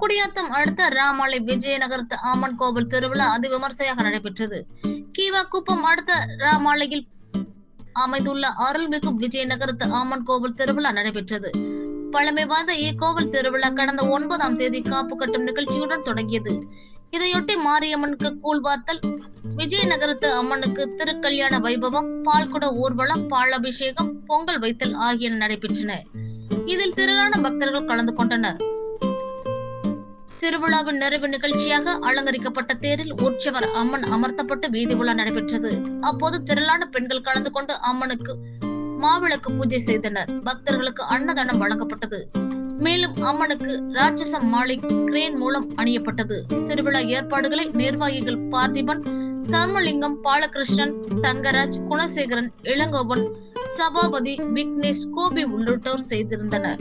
குடியாத்தம் அடுத்த ராமாலை விஜயநகரத்து அம்மன் கோவில் திருவிழா அதி விமர்சையாக நடைபெற்றது. கீவா குப்பம் அடுத்த ராமாலையில் அமைந்துள்ள அருள்மிகு விஜயநகரத்து அம்மன் கோவில் திருவிழா நடைபெற்றது. பழமை வாய்ந்த இக்கோவில் திருவிழா கடந்த ஒன்பதாம் தேதி காப்பு கட்டும் நிகழ்ச்சியுடன் தொடங்கியது. இதையொட்டி மாரியம்மனுக்கு கூழ்வாத்தல் விஜயநகரத்து அம்மனுக்கு திருக்கல்யாண வைபவம் பால்குட ஊர்வலம் பாலபிஷேகம் பொங்கல் வைத்தல் ஆகியன நடைபெற்றன. இதில் திரளான பக்தர்கள் கலந்து கொண்டனர். திருவிழாவின் நிறைவு நிகழ்ச்சியாக அலங்கரிக்கப்பட்ட தேரில் உற்சவர் அம்மன் அமர்த்தப்பட்டு வீதி உலா நடைபெற்றது. அப்போது திரளான பெண்கள் கலந்து கொண்டு அம்மனுக்கு மாவிளக்கு பூஜை செய்தனர். பக்தர்களுக்கு அன்னதானம் வழங்கப்பட்டது. மேலும் அம்மனுக்கு ராட்சச மாலை கிரேன் மூலம் அணியப்பட்டது. திருவிழா ஏற்பாடுகளை நிர்வாகிகள் பார்த்திபன் தர்மலிங்கம் பாலகிருஷ்ணன் தங்கராஜ் குணசேகரன் இளங்கோவன் சபாபதி விக்னேஷ் கோபி உள்ளிட்டோர் செய்திருந்தனர்.